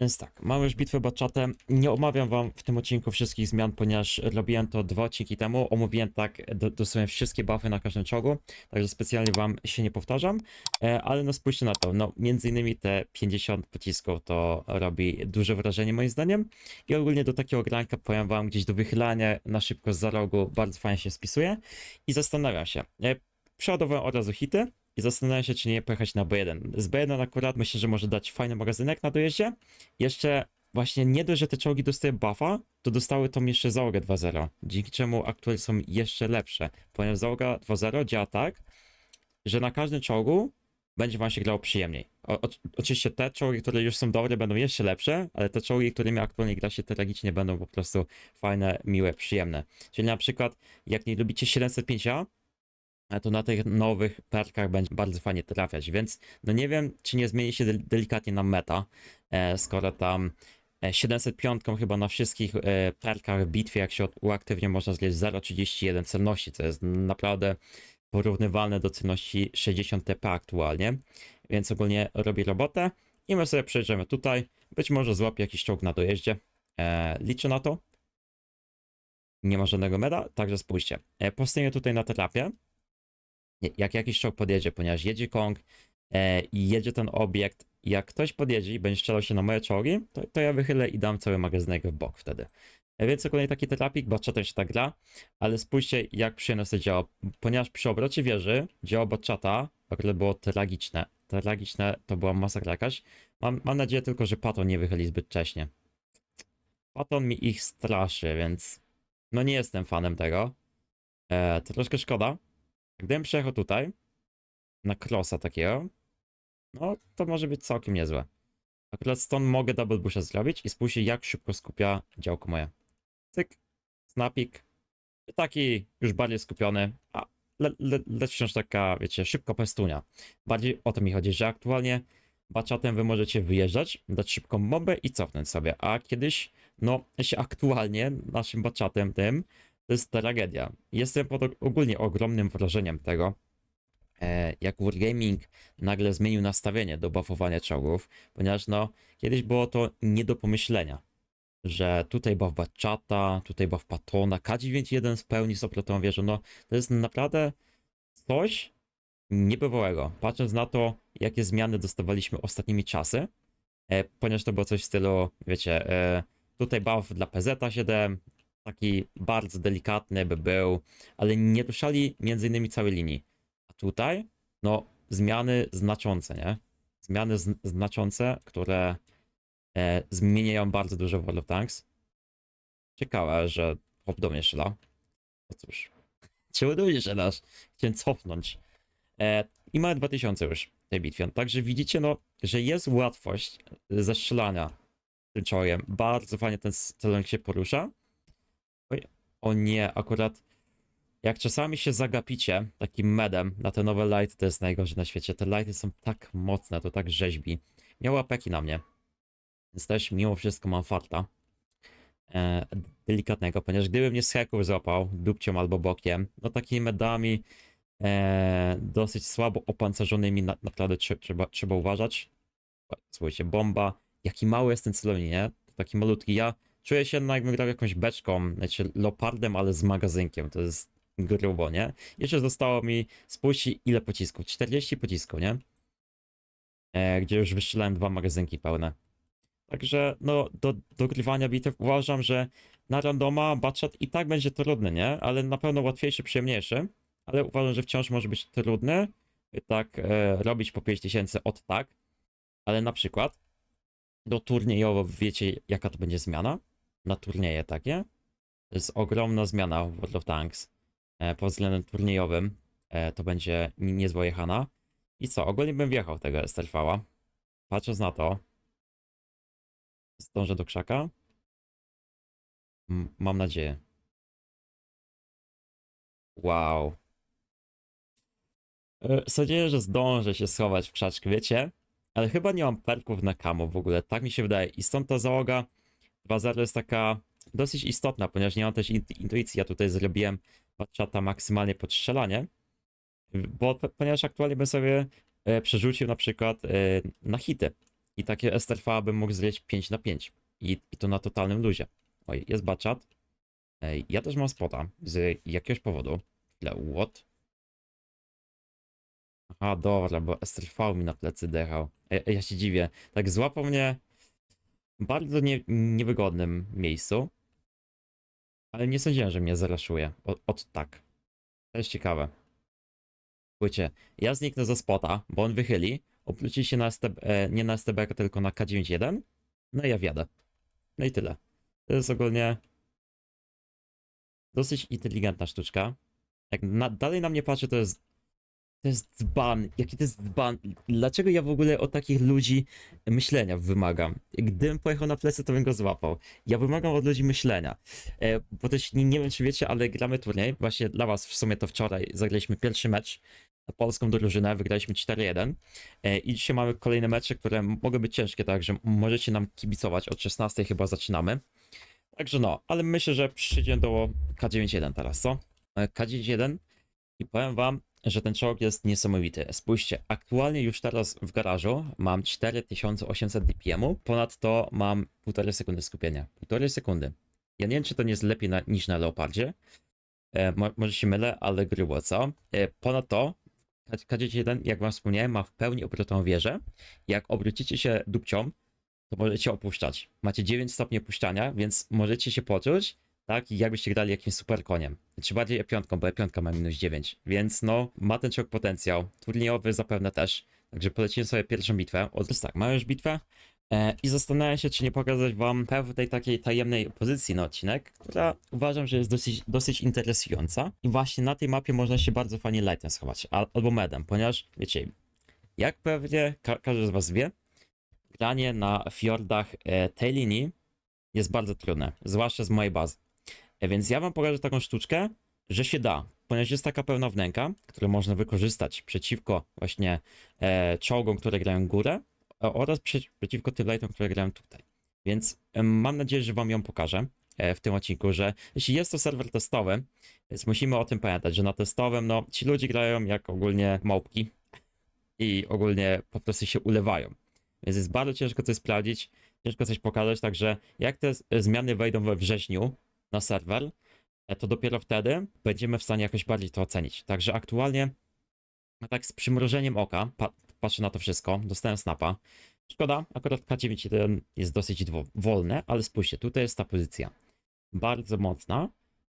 Więc tak, mamy już bitwę baczatem. Nie omawiam wam w tym odcinku wszystkich zmian, ponieważ robiłem to dwa odcinki temu. Omówiłem tak do, dosłownie wszystkie buffy na każdym czołgu, także specjalnie wam się nie powtarzam. E, ale no spójrzcie na to, no między innymi te 50 pocisków to robi duże wrażenie moim zdaniem. I ogólnie do takiego granka powiem wam gdzieś do wychylania na szybko z za rogu bardzo fajnie się spisuje. I zastanawiam się, e, przeładowałem od razu hity. I zastanawiam się, czy nie pojechać na B1. Z B1 akurat myślę, że może dać fajny magazynek na dojeździe. Jeszcze właśnie nie dość, że te czołgi dostały buffa, to dostały tą jeszcze załogę 2.0. Dzięki czemu aktualnie są jeszcze lepsze. Ponieważ załoga 2.0 działa tak, że na każdym czołgu będzie wam się grało przyjemniej. O, o, oczywiście te czołgi, które już są dobre, będą jeszcze lepsze, ale te czołgi, którymi aktualnie gra się tragicznie, będą po prostu fajne, miłe, przyjemne. Czyli na przykład, jak nie lubicie 705A, a to na tych nowych perkach będzie bardzo fajnie trafiać, więc no nie wiem, czy nie zmieni się del- delikatnie na meta, e, skoro tam e, 705 chyba na wszystkich e, perkach w bitwie, jak się uaktywnie można zgrać 0,31 celności, co jest naprawdę porównywalne do celności 60 TP aktualnie, więc ogólnie robi robotę i my sobie przejdziemy tutaj, być może złapię jakiś czołg na dojeździe, e, liczę na to, nie ma żadnego meda, także spójrzcie, e, postawię tutaj na terapie, nie- jak jakiś czołg podjedzie, ponieważ jedzie Kong e, i jedzie ten obiekt, jak ktoś podjedzie i będzie strzelał się na moje czołgi, to, to ja wychylę i dam cały magazynek w bok wtedy. E, więc ogólnie taki terapik, botchata się tak gra, ale spójrzcie jak przyjemnie to działa, ponieważ przy obrocie wieży działa botchata, które było tragiczne. Tragiczne to była masakra jakaś. Mam, mam nadzieję tylko, że Paton nie wychyli zbyt wcześnie. Paton mi ich straszy, więc no nie jestem fanem tego. E, troszkę szkoda. Gdybym przejechał tutaj, na crossa takiego, no to może być całkiem niezłe. Akurat stąd mogę double busha zrobić i spójrzcie jak szybko skupia działko moje. Cyk, snapik, taki już bardziej skupiony, a le, le, lecz wciąż taka, wiecie, szybko pestunia. Bardziej o to mi chodzi, że aktualnie baczatem wy możecie wyjeżdżać, dać szybką bombę i cofnąć sobie, a kiedyś, no, jeśli aktualnie naszym baczatem tym, to jest tragedia. Jestem pod ogólnie ogromnym wrażeniem tego, e, jak Wargaming nagle zmienił nastawienie do buffowania czołgów, ponieważ no, kiedyś było to nie do pomyślenia, że tutaj buff Batchata, tutaj buff Patona, K91 w pełni z oplotą wieżą, no to jest naprawdę coś niebywałego, patrząc na to, jakie zmiany dostawaliśmy ostatnimi czasy, e, ponieważ to było coś w stylu, wiecie, e, tutaj buff dla PZ7, taki bardzo delikatny by był, ale nie ruszali między innymi całej linii. A tutaj, no, zmiany znaczące, nie? Zmiany znaczące, które e, zmieniają bardzo dużo World of Tanks. Ciekawe, że hop do mnie. No cóż, czemu do mnie strzelasz? Chciałem cofnąć. E, I mamy 2000 już tej bitwie. Także widzicie, no, że jest łatwość zestrzelania tym czołem. Bardzo fajnie ten celownik się porusza. Oj, o nie, akurat jak czasami się zagapicie takim medem na te nowe lighty, to jest najgorsze na świecie. Te lighty są tak mocne, to tak rzeźbi. Miał apeki na mnie. Więc też mimo wszystko mam farta. E, delikatnego, ponieważ gdybym mnie z heków złapał dupcią albo bokiem, no takimi medami e, dosyć słabo opancerzonymi na, naprawdę trze, trzeba, trzeba uważać. Słuchajcie, bomba. Jaki mały jest ten celownik, nie? Taki malutki. Ja czuję się no, jakbym grał jakąś beczką, znaczy leopardem, ale z magazynkiem. To jest grubo, nie? Jeszcze zostało mi, spójrzcie ile pocisków. 40 pocisków, nie? E, gdzie już wystrzelałem dwa magazynki pełne. Także no, do dogrywania bitew uważam, że na randoma Batchat i tak będzie trudny, nie? Ale na pewno łatwiejszy, przyjemniejszy. Ale uważam, że wciąż może być trudny. Tak, e, robić po 5000 od tak. Ale na przykład do turniejowo wiecie, jaka to będzie zmiana? Na turnieje takie? To jest ogromna zmiana w World of Tanks. E, pod względem turniejowym e, to będzie ni- niezła jechana. I co? Ogólnie bym wjechał tego STRV-a. Patrząc na to, zdążę do krzaka. M- mam nadzieję. Wow. E, Sądziłem, że zdążę się schować w krzaczku, wiecie? Ale chyba nie mam perków na kamo w ogóle, tak mi się wydaje. I stąd ta załoga 2.0 jest taka dosyć istotna, ponieważ nie mam też int- intuicji. Ja tutaj zrobiłem czata maksymalnie pod strzelanie, bo ponieważ aktualnie bym sobie e, przerzucił na przykład e, na hity. I takie STRV bym mógł zleć 5 na 5. I, I to na totalnym luzie. Oj, jest baczat. Ej, ja też mam spota z jakiegoś powodu. Chwilę, what? Aha, dobra, bo STRV mi na plecy dechał. Ej, ej, ja się dziwię. Tak złapał mnie bardzo nie, niewygodnym miejscu. Ale nie sądziłem, że mnie zaraszuje. Od, tak. To jest ciekawe. Słuchajcie, ja zniknę ze spota, bo on wychyli, obróci się na STB, e, nie na STB, tylko na K91, no i ja wjadę. No i tyle. To jest ogólnie dosyć inteligentna sztuczka. Jak na, dalej na mnie patrzy, to jest to jest dzban. Jaki to jest dzban? Dlaczego ja w ogóle od takich ludzi myślenia wymagam? Gdybym pojechał na plecy, to bym go złapał. Ja wymagam od ludzi myślenia. E, bo też nie, nie wiem, czy wiecie, ale gramy turniej. Właśnie dla was w sumie to wczoraj zagraliśmy pierwszy mecz polską drużynę, wygraliśmy 4-1. E, I dzisiaj mamy kolejne mecze, które mogą być ciężkie, także możecie nam kibicować. Od 16 chyba zaczynamy. Także no, ale myślę, że przyjdzie do K91 teraz, co? E, K91 i powiem wam, że ten czołg jest niesamowity. Spójrzcie, aktualnie już teraz w garażu mam 4800 dpm, ponadto mam 1,5 sekundy skupienia. 1,5 sekundy. Ja nie wiem, czy to nie jest lepiej na, niż na Leopardzie. E, mo, może się mylę, ale grubo, co? E, ponadto K91, jak wam wspomniałem, ma w pełni obrótą wieżę. Jak obrócicie się dupcią, to możecie opuszczać. Macie 9 stopni opuszczania, więc możecie się poczuć, tak, jakbyście grali jakimś super koniem. Czy bardziej E5, bo E5 ma minus 9, więc no, ma ten czołg potencjał. Turniejowy zapewne też. Także polecimy sobie pierwszą bitwę. O, jest tak, mamy już bitwę. E, I zastanawiam się, czy nie pokazać wam pewnej takiej tajemnej pozycji na odcinek, która uważam, że jest dosyć, dosyć interesująca. I właśnie na tej mapie można się bardzo fajnie lightem schować, al, albo medem, ponieważ wiecie, jak pewnie ka każdy z was wie, granie na fiordach e, tej linii jest bardzo trudne, zwłaszcza z mojej bazy. E, Więc ja wam pokażę taką sztuczkę, że się da, ponieważ jest taka pełna wnęka, którą można wykorzystać przeciwko właśnie e, czołgom, które grają górę oraz przy, przeciwko tym lightom, które grają tutaj. Więc e, mam nadzieję, że wam ją pokażę e, w tym odcinku, że jeśli jest to serwer testowy, więc musimy o tym pamiętać, że na testowym, no, ci ludzie grają jak ogólnie małpki i ogólnie po prostu się ulewają. Więc jest bardzo ciężko coś sprawdzić, ciężko coś pokazać, także jak te zmiany wejdą we wrześniu na serwer, e, to dopiero wtedy będziemy w stanie jakoś bardziej to ocenić. Także aktualnie, tak z przymrożeniem oka, pa patrzę na to wszystko, dostałem snapa. Szkoda, akurat K91 jest dosyć wolne, ale spójrzcie, tutaj jest ta pozycja. Bardzo mocna,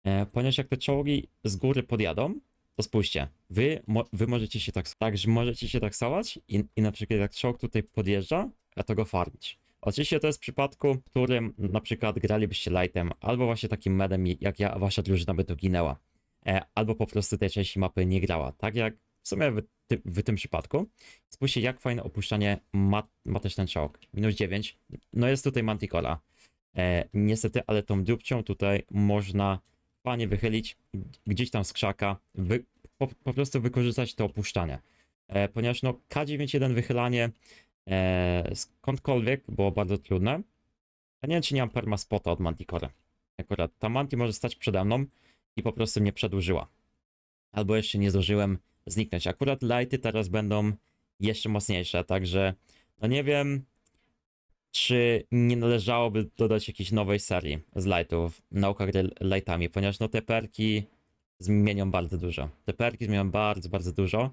e, ponieważ jak te czołgi z góry podjadą, to spójrzcie, wy, mo wy możecie się tak, także możecie się taksować i, i na przykład jak czołg tutaj podjeżdża, a to go farmić. Oczywiście to jest w przypadku, w którym na przykład gralibyście lightem, albo właśnie takim medem, jak ja, wasza drużyna by to ginęła. E, albo po prostu tej części mapy nie grała. Tak jak w sumie w, ty, w tym przypadku. Spójrzcie, jak fajne opuszczanie ma, ma też ten czołg. Minus 9. No jest tutaj Manticola. E, niestety, ale tą dupcią tutaj można fajnie wychylić gdzieś tam z krzaka, wy, po, po prostu wykorzystać to opuszczanie. E, ponieważ no K91 wychylanie e, skądkolwiek było bardzo trudne. Ja nie wiem, czy nie mam perma spota od Manticore. Akurat ta Manti może stać przede mną i po prostu mnie przedłużyła. Albo jeszcze nie zdążyłem zniknąć. Akurat lighty teraz będą jeszcze mocniejsze, także no nie wiem, czy nie należałoby dodać jakiejś nowej serii z lightów, nauka gry lightami, ponieważ no te perki zmienią bardzo dużo. Te perki zmienią bardzo, bardzo dużo.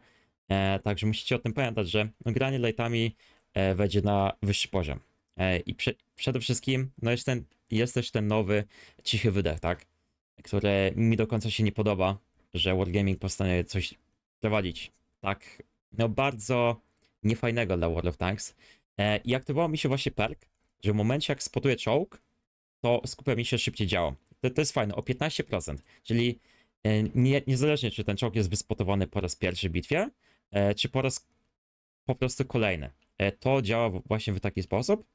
E, także musicie o tym pamiętać, że no, granie lightami wejdzie na wyższy poziom. E, I prze, przede wszystkim no jest, ten, jest też ten nowy cichy wydech, tak? Który mi do końca się nie podoba, że Wargaming postanowił coś prowadzić tak no bardzo niefajnego dla World of Tanks. E, I aktywował mi się właśnie perk, że w momencie jak spotuję czołg, to skupia mi się szybciej działo. To, to jest fajne, o 15%. Czyli e, nie, niezależnie czy ten czołg jest wyspotowany po raz pierwszy w bitwie, e, czy po raz po prostu kolejny. E, To działa właśnie w taki sposób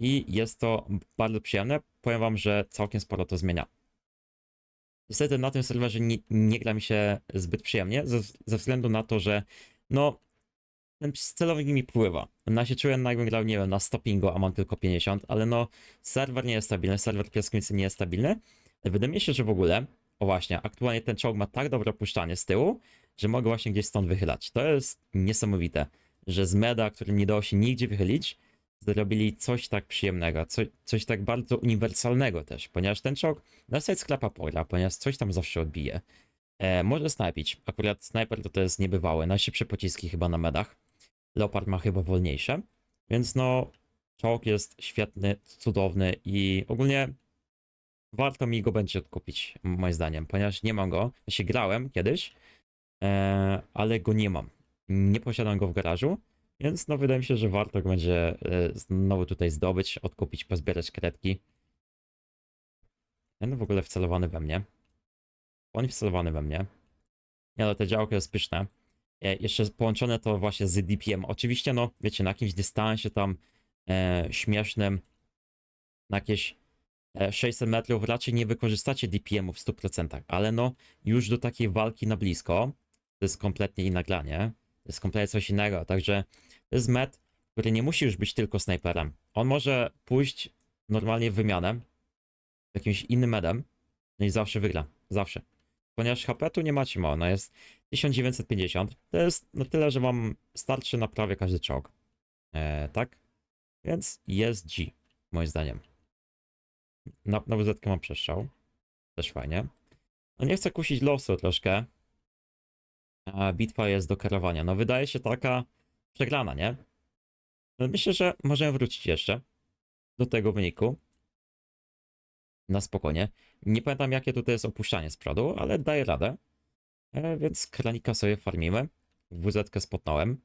i jest to bardzo przyjemne. Powiem wam, że całkiem sporo to zmienia. Niestety na tym serwerze nie, nie gra mi się zbyt przyjemnie, ze, ze względu na to, że no ten celownik mi pływa. Na się czułem, jakbym grał, nie wiem, na 100 pingu, a mam tylko 50, ale no serwer nie jest stabilny, serwer piaskownicy nie jest stabilny. Wydaje mi się, że w ogóle, o właśnie, aktualnie ten czołg ma tak dobre opuszczanie z tyłu, że mogę właśnie gdzieś stąd wychylać. To jest niesamowite, że z meda, którym nie dało się nigdzie wychylić, zrobili coś tak przyjemnego, co, coś tak bardzo uniwersalnego też, ponieważ ten czołg na side sklepa pora, ponieważ coś tam zawsze odbije. E, może snajpić. Akurat snajper to, to jest niebywałe. Najszybsze pociski chyba na medach. Leopard ma chyba wolniejsze. Więc no, czołg jest świetny, cudowny i ogólnie warto mi go będzie odkupić, moim zdaniem, ponieważ nie mam go. Ja się grałem kiedyś, e, ale go nie mam. Nie posiadam go w garażu, więc no wydaje mi się, że warto go będzie e, znowu tutaj zdobyć, odkupić, pozbierać kredki. Ten w ogóle wcelowany we mnie. On wcelowany we mnie. Nie, ale te działko jest pyszne. E, jeszcze połączone to właśnie z DPM. Oczywiście, no, wiecie, na jakimś dystansie tam e, śmiesznym, na jakieś e, 600 metrów raczej nie wykorzystacie DPM-u w 100%, ale no, już do takiej walki na blisko, to jest kompletnie nie? Jest kompletnie coś innego, także to jest met, który nie musi już być tylko snajperem. On może pójść normalnie w wymianę z jakimś innym medem, no i zawsze wygra. Zawsze. Ponieważ HP tu nie macie mało, no jest 1950. To jest na tyle, że wam starczy na prawie każdy czołg. E, tak? Więc jest G, moim zdaniem. Na, na mam przestrzał. Też fajnie. No nie chcę kusić losu troszkę. Bitwa jest do kierowania. No wydaje się taka przegrana, nie? No myślę, że możemy wrócić jeszcze do tego wyniku. Na spokojnie. Nie pamiętam jakie tutaj jest opuszczanie z przodu, ale daję radę. E, więc kranika sobie farmimy. WZ spotnąłem.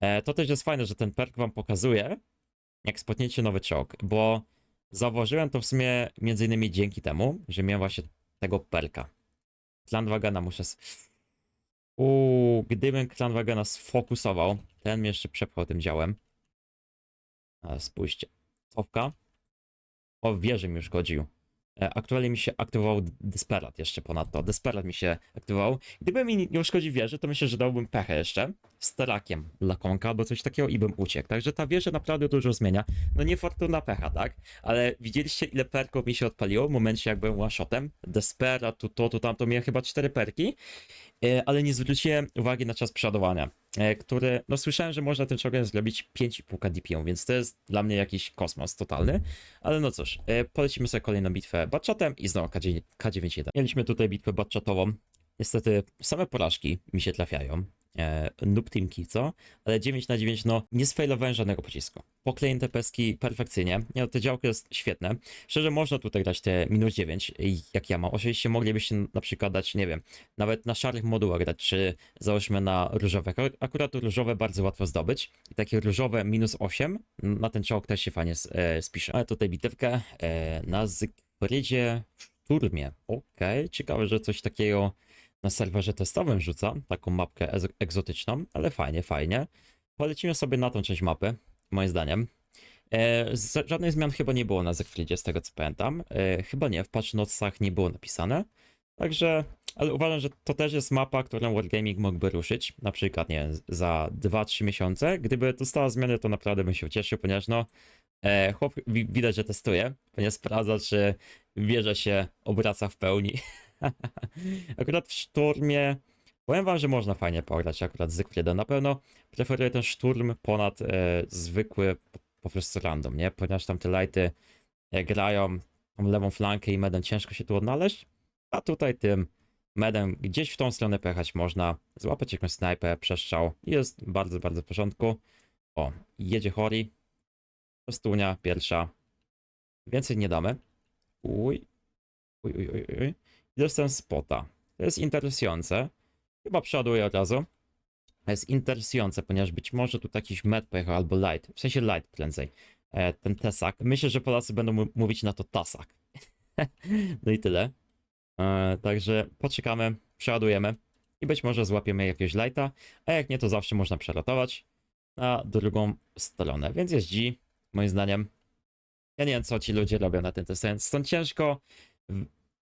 E, to też jest fajne, że ten perk wam pokazuje, jak spotniecie nowy czołg, bo zauważyłem to w sumie między innymi dzięki temu, że miałem właśnie tego perka. Clanwagena muszę... Uuu, gdybym Clanwagena sfokusował, ten mnie jeszcze przepchał tym działem. A, spójrzcie. Cofka. O, wieży mi już godził. E, Aktualnie mi się aktywował Desperat jeszcze ponadto. Desperat mi się aktywował. Gdyby mi nie uszkodził wieży, to myślę, że dałbym pechę jeszcze. Z terakiem dla konka albo coś takiego i bym uciekł. Także ta wieża naprawdę dużo zmienia. No nie fortuna pecha, tak? Ale widzieliście ile perków mi się odpaliło w momencie jak byłem one-shotem? Desperat, tu to, tu tamto. Miałem chyba cztery perki. E, Ale nie zwróciłem uwagi na czas przeładowania, e, który, no słyszałem, że można tym czołgiem zrobić 5,5 DPM, więc to jest dla mnie jakiś kosmos totalny. Ale no cóż, e, polecimy sobie kolejną bitwę batchatem i znowu K9, K91. Mieliśmy tutaj bitwę batchatową. Niestety same porażki mi się trafiają. E, noob teamki, co? Ale 9 na 9, no nie sfailowałem żadnego pocisku. Poklejne peski perfekcyjnie. Nie, no, to działko jest świetne. Szczerze, można tutaj grać te minus 9, i jak ja mam. Oczywiście moglibyście na przykład dać, nie wiem, nawet na szarych modułach grać, czy załóżmy na różowe. Ak- Akurat różowe bardzo łatwo zdobyć. I takie różowe minus 8 na ten czołg też się fajnie e, spisze. Ale tutaj bitewkę e, na Zygfrydzie w Turmie. Okej, ciekawe, że coś takiego na serwerze testowym rzuca, taką mapkę egzotyczną, ale fajnie, fajnie. Polecimy sobie na tą część mapy, moim zdaniem. E, żadnych zmian chyba nie było na Zygfridzie, z tego co pamiętam. E, chyba nie, w patch notesach nie było napisane. Także, ale uważam, że to też jest mapa, którą Wargaming mógłby ruszyć. Na przykład, nie wiem, za 2-3 miesiące. Gdyby dostała zmiany, to naprawdę bym się ucieszył, ponieważ no, e, chłop wi- widać, że testuje, ponieważ sprawdza, czy wieża się obraca w pełni. akurat w szturmie, powiem wam, że można fajnie pograć akurat z Zygfrydem. Na pewno preferuję ten szturm ponad e, zwykły po, prostu random, nie? Ponieważ tam te lighty e, grają tą lewą flankę i medem ciężko się tu odnaleźć, a tutaj tym medem gdzieś w tą stronę pojechać można, złapać jakąś snajpę, przestrzał jest bardzo, bardzo w porządku. O, jedzie Hori, Postunia pierwsza, więcej nie damy. Uj, uj, uj, uj, uj. Dostałem spota. To jest interesujące. Chyba przeładuję od razu. To jest interesujące, ponieważ być może tu jakiś med pojechał albo light. W sensie light prędzej. E, ten Tesak. Myślę, że Polacy będą mówić na to Tasak. no i tyle. E, także poczekamy, przeładujemy i być może złapiemy jakiegoś lighta, a jak nie, to zawsze można przerotować na drugą stronę. Więc jest G, moim zdaniem. Ja nie wiem, co ci ludzie robią na tym testie. Stąd ciężko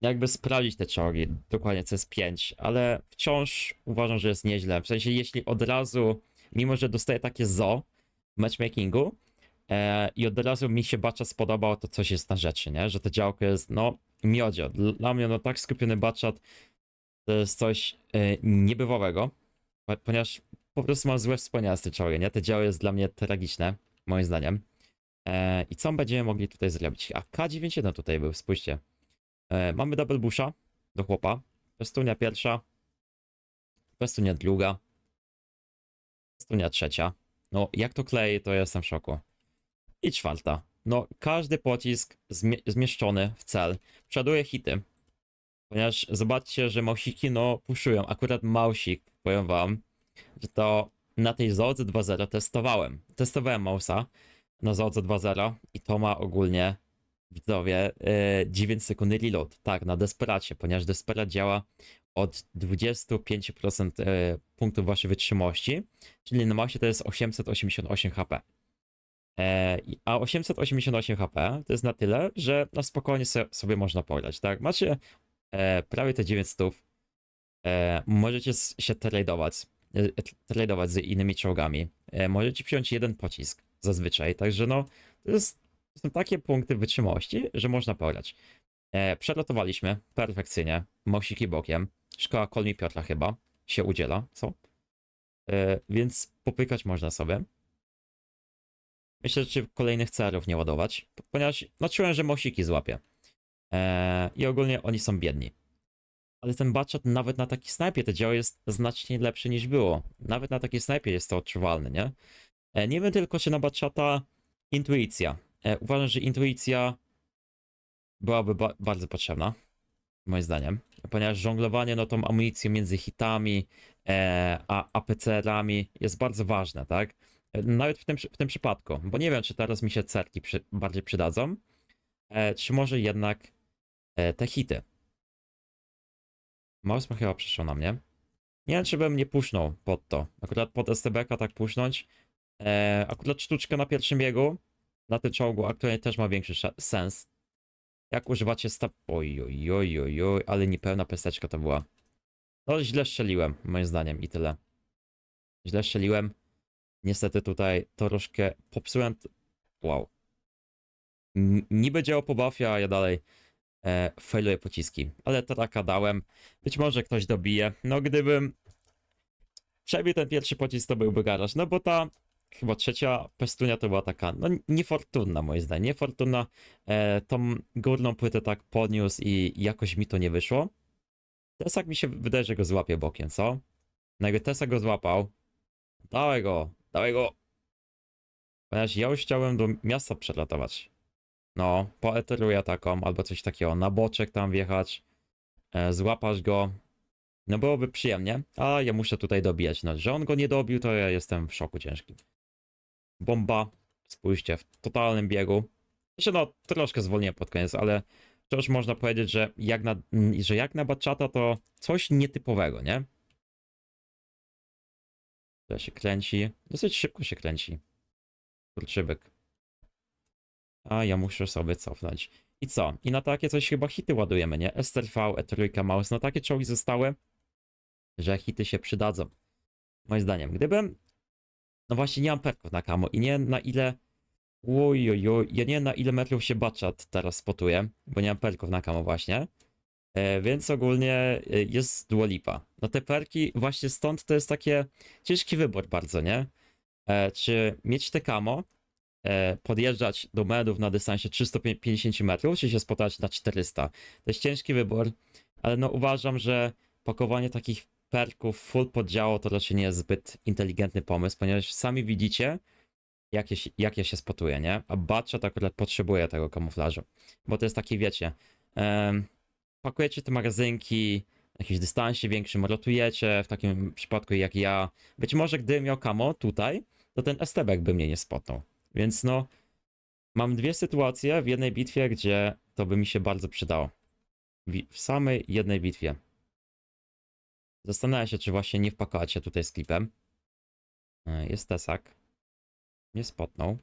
jakby sprawdzić te czołgi, dokładnie co jest 5, ale wciąż uważam, że jest nieźle. W sensie, jeśli od razu, mimo że dostaję takie zo w matchmakingu e, i od razu mi się bacza spodobał, to coś jest na rzeczy, nie? Że to działko jest, no, miodzio. Dla mnie, no, tak skupiony baczat to jest coś e, niebywałego, po- ponieważ po prostu mam złe wspomnienia z tej czołgi, nie? Te działo jest dla mnie tragiczne. moim zdaniem. E, I co będziemy mogli tutaj zrobić? A K91 tutaj był, spójrzcie. E, mamy double busha do chłopa. Pestunia pierwsza. Pestunia druga. Pestunia trzecia. No, jak to klei, to jestem w szoku. I czwarta. No, każdy pocisk zmie- zmieszczony w cel przoduje hity. Ponieważ zobaczcie, że mausiki no puszują. Akurat mausik, powiem wam, że to na tej Zodze 2.0 testowałem. Testowałem mausa na Zodze 2.0 i to ma ogólnie, widzowie, yy, 9 sekund reload. Tak, na Desperacie, ponieważ Desperat działa od 25% yy, punktów waszej wytrzymałości, czyli na mausie to jest 888 HP. E, a 888 HP to jest na tyle, że na spokojnie sobie można pograć, tak? Macie e, prawie te 900, e, możecie się tradeować, e, tradeować z innymi czołgami, e, możecie przyjąć jeden pocisk zazwyczaj, także no, to, jest, są takie punkty wytrzymałości, że można pograć. E, przelotowaliśmy perfekcyjnie, mosiki bokiem, szkoła Kolmi Piotra chyba się udziela, co? E, więc popykać można sobie. Myślę, że czy kolejnych celów nie ładować, ponieważ no czułem, że mosiki złapie. Eee, I ogólnie oni są biedni. Ale ten baczat nawet na taki snajpie to działa jest znacznie lepszy niż było. Nawet na takiej snajpie jest to odczuwalne, nie? E, nie wiem tylko, czy na baczata intuicja. E, uważam, że intuicja byłaby ba bardzo potrzebna, moim zdaniem. Ponieważ żonglowanie no tą amunicją między hitami e, a APCR-ami jest bardzo ważne, tak? E, Nawet w tym, w tym przypadku, bo nie wiem, czy teraz mi się cerki przy, bardziej przydadzą, e, czy może jednak e, te hity. Mouse chyba przeszło na mnie. Nie wiem, czy bym nie pusznął pod to. Akurat pod STB-ka tak pusznąć. E, akurat sztuczka na pierwszym biegu, na tym czołgu aktualnie też ma większy sens. Jak używacie sta... Oj, oj, oj, ale niepełna pesteczka to była. No źle strzeliłem, moim zdaniem i tyle. Źle strzeliłem. Niestety tutaj troszkę popsułem. Wow. N- niby działo po buffie, a ja dalej e, failuję pociski. Ale traka dałem. Być może ktoś dobije. No gdybym przebił ten pierwszy pocisk, to byłby garaż. No bo ta chyba trzecia pestunia to była taka, no niefortunna moim zdaniem. Niefortunna. E, tą górną płytę tak podniósł i jakoś mi to nie wyszło. Tesak mi się wydaje, że go złapie bokiem, co? No jakby Tesak go złapał, dawaj go, dawaj go. Ponieważ ja już chciałem do miasta przelatować. No, poeteruję taką, albo coś takiego, na boczek tam wjechać, e, złapasz go. No byłoby przyjemnie, a ja muszę tutaj dobijać. No, że on go nie dobił, to ja jestem w szoku ciężkim. Bomba, spójrzcie, w totalnym biegu. Jeszcze no, troszkę zwolniłem pod koniec, ale już można powiedzieć, że jak na, że jak na Batchata to coś nietypowego, nie? To się kręci, dosyć szybko się kręci. Kurczybyk. A ja muszę sobie cofnąć. I co? I na takie coś chyba hity ładujemy, nie? STRV, E3, Maus. No takie czołgi zostały, że hity się przydadzą. Moim zdaniem. Gdybym... No właśnie nie mam perków na kamo i nie na ile... Oj, oj, oj. Ja nie na ile metrów się baczat teraz spotuje, bo nie mam perków na kamo właśnie. E, więc ogólnie e, jest duolipa. No te perki właśnie stąd to jest takie ciężki wybór bardzo, nie? E, czy mieć te kamo, e, podjeżdżać do medów na dystansie 350 metrów, czy się spotkać na 400. To jest ciężki wybór, ale no uważam, że pakowanie takich perków full poddziału to raczej nie jest zbyt inteligentny pomysł, ponieważ sami widzicie, jak, je, jak ja się spotuję, nie? A Batchat akurat potrzebuje tego kamuflażu, bo to jest taki, wiecie, em, pakujecie te magazynki na jakimś dystansie większym, rotujecie, w takim przypadku jak ja. Być może gdybym miał kamo tutaj, to ten STB by mnie nie spotnął. Więc no, mam dwie sytuacje w jednej bitwie, gdzie to by mi się bardzo przydało. W samej jednej bitwie. Zastanawiam się, czy właśnie nie wpakować się tutaj z klipem. E, Jest Tesak. Nie spotnął.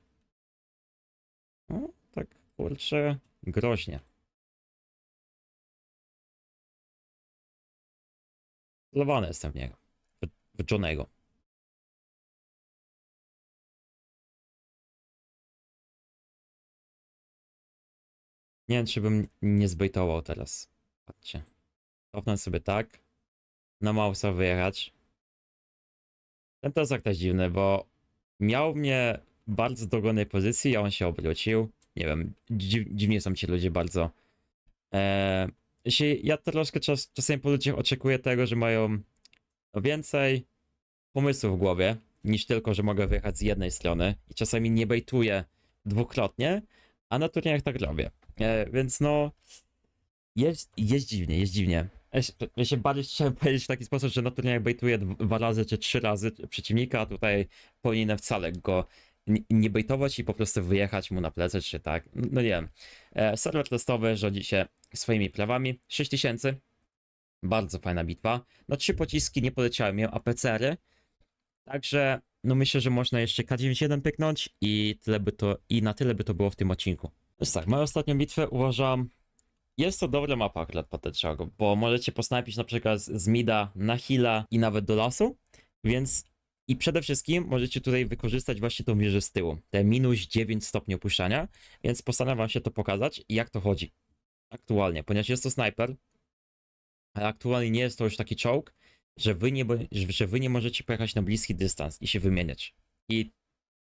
No, tak kurczę, groźnie. Celowany jestem w niego. W, w Johnego. Nie wiem, czy bym nie zbejtował teraz. Patrzcie. Cofnę sobie tak. Na mausa wyjechać. Ten tezak też dziwny, bo miał mnie bardzo dogodnej pozycji, a on się obrócił. Nie wiem, dziw, dziwnie są ci ludzie bardzo. E, jeśli ja troszkę czas, czasami po ludziach oczekuję tego, że mają więcej pomysłów w głowie, niż tylko, że mogę wyjechać z jednej strony i czasami nie bejtuję dwukrotnie, a na turniejach tak robię. E, więc no, jest, jest dziwnie, jest dziwnie. Ja się, się bardziej chciałem powiedzieć w taki sposób, że na turniejach bejtuję dwa razy czy trzy razy przeciwnika, a tutaj powinienem wcale go nie- bejtować i po prostu wyjechać mu na plecy, czy tak. No nie wiem. E, serwer testowy rządzi się swoimi prawami. 6000. Bardzo fajna bitwa. No trzy pociski nie poleciały, miałem APCR-y. Także no myślę, że można jeszcze K91 pyknąć i tyle by to, i na tyle by to było w tym odcinku. Więc tak, moją ostatnią bitwę uważam jest to dobra mapa akurat po Tetrzago, bo możecie posnajpić na przykład z mida na hila i nawet do lasu, więc i przede wszystkim możecie tutaj wykorzystać właśnie tą wieżę z tyłu, te minus 9 stopni opuszczania, więc postaram wam się to pokazać, jak to chodzi aktualnie, ponieważ jest to snajper, ale aktualnie nie jest to już taki czołg, że wy nie, że wy nie możecie pojechać na bliski dystans i się wymieniać. I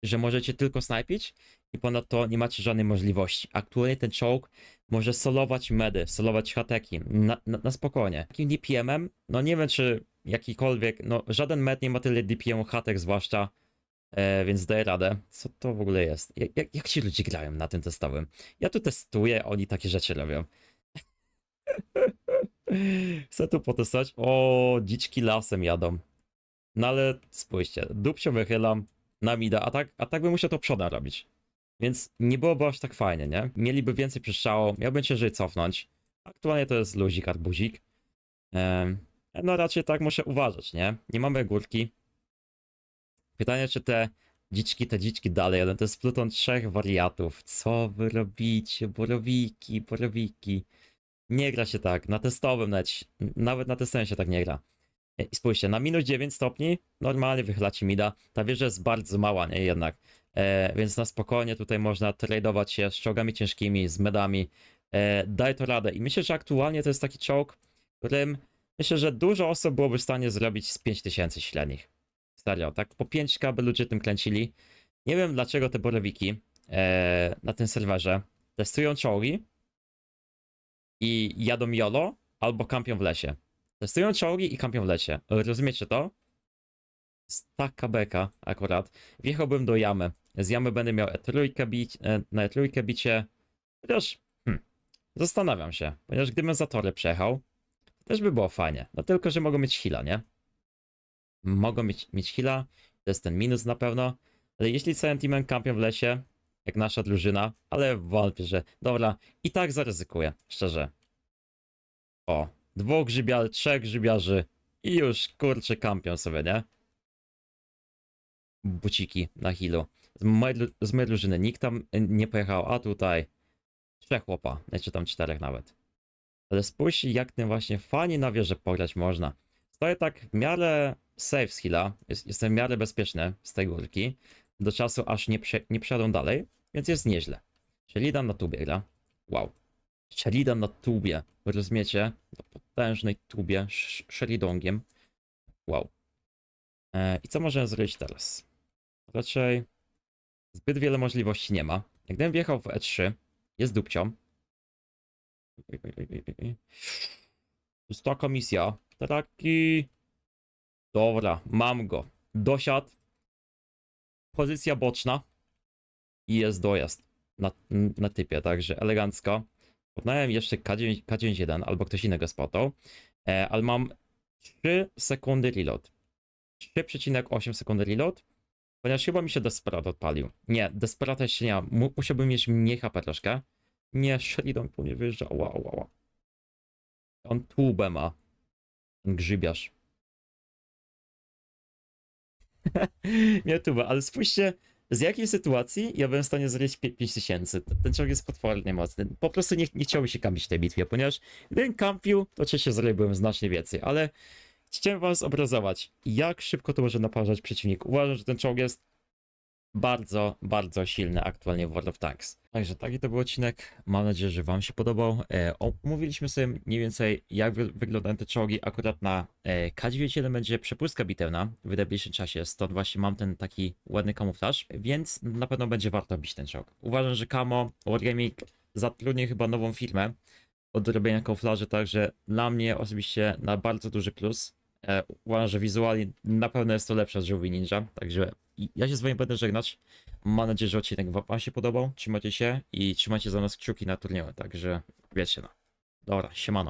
że możecie tylko snajpić i ponadto nie macie żadnej możliwości. Aktualnie ten czołg może solować medy, solować hateki na, na, na spokojnie. Takim DPM-em, no nie wiem czy jakikolwiek, no żaden med nie ma tyle DPM hatek zwłaszcza, e, więc daję radę. Co to w ogóle jest? Jak, jak, ci ludzie grają na tym testowym? Ja tu testuję, oni takie rzeczy robią. Chcę tu potestować. O, dziczki lasem jadą. No ale spójrzcie, dupcio wychylam na mida, a tak, a tak bym musiał to przodem robić. Więc nie byłoby aż tak fajnie, nie? Mieliby więcej przestrzału, miałbym ciężej cofnąć. Aktualnie to jest luzik, arbuzik. Em, no raczej tak muszę uważać, nie? Nie mamy górki. Pytanie, czy te dziczki, te dziczki dalej jadą. To jest pluton trzech wariatów. Co wy robicie? Borowiki, borowiki. Nie gra się tak. Na testowym nawet, nawet na testowym się tak nie gra. I spójrzcie, na minus 9 stopni normalnie wychylacie mida. Ta wieża jest bardzo mała, nie? Jednak. E, więc na spokojnie tutaj można tradeować się z czołgami ciężkimi, z medami. E, to radę. I myślę, że aktualnie to jest taki czołg, którym myślę, że dużo osób byłoby w stanie zrobić z 5000 średnich. Serio, tak po 5k by ludzie tym kręcili. Nie wiem dlaczego te borowiki e, na tym serwerze testują czołgi i jadą jolo albo kampią w lesie. Testują czołgi i kampią w lesie. Rozumiecie to? Taka beka akurat. Wjechałbym do jamy. Z jamy będę miał E3 bić, e, na E3 bicie. Chociaż hmm, zastanawiam się, ponieważ gdybym za tory przejechał, to też by było fajnie. No tylko, że mogą mieć heala, nie? Mogą mieć, mieć heala, to jest ten minus na pewno. Ale jeśli całym teamem kampią w lesie, jak nasza drużyna, ale wątpię, że dobra, i tak zaryzykuję, szczerze. O, dwóch grzybiarzy, trzech grzybiarzy i już kurczę kampią sobie, nie? Buciki na healu. Z mojej, drużyny nikt tam y, nie pojechał, a tutaj trzech chłopa, czy tam czterech nawet. Ale spójrzcie jak tym właśnie fajnie na wieżę pograć można. Stoję tak w miarę safe z heala, jest, jestem w miarę bezpieczny z tej górki, do czasu aż nie, prze, nie przejadą dalej, więc jest nieźle. Sheridan na tubie gra. Wow. Sheridan na tubie, rozumiecie? Na potężnej tubie, sz- Sheridongiem. Wow. E, I co możemy zrobić teraz? Raczej zbyt wiele możliwości nie ma. Jak gdybym wjechał w E3, jest dupcią. Oj, oj, oj, oj, oj. To jest taka misja. Taki. Dobra, mam go. Dosiadł. Pozycja boczna. I jest dojazd na, na typie, także elegancko. Poznałem jeszcze K9, K91 albo ktoś innego spotał, e, ale mam 3 sekundy reload. 3,8 sekundy reload. Ponieważ chyba mi się Desperate odpalił. Nie, Desperate jeszcze nie ma. Mu- Musiałbym mieć mniej HP troszkę. Nie, Sheridan po mnie wyjeżdża. Wow, wow, wow. On tubę ma. Ten grzybiarz. nie tubę, ale spójrzcie, z jakiej sytuacji ja byłem w stanie zrobić 5000. Ten ciąg jest potwornie mocny. Po prostu nie, nie chciało mi się kampić w tej bitwie, ponieważ gdybym kampił, to oczywiście zrobiłbym znacznie więcej, ale chciałem wam zobrazować, jak szybko to może naparzać przeciwnik. Uważam, że ten czołg jest bardzo, bardzo silny aktualnie w World of Tanks. Także taki to był odcinek. Mam nadzieję, że Wam się podobał. E, omówiliśmy sobie mniej więcej, jak wy, wyglądają te czołgi. Akurat na e, K91 będzie przepustka bitewna w najbliższym czasie, stąd właśnie mam ten taki ładny kamuflaż, więc na pewno będzie warto bić ten czołg. Uważam, że Kamo Wargaming zatrudni chyba nową firmę od robienia kamuflaży, także dla mnie osobiście na bardzo duży plus. E, uważam, że wizualnie na pewno jest to lepsze od Żółwi Ninja, także ja się z wami będę żegnać. Mam nadzieję, że odcinek wam się podobał. Trzymajcie się i trzymajcie za nas kciuki na turnieju, także wiecie no. Dobra, siemano.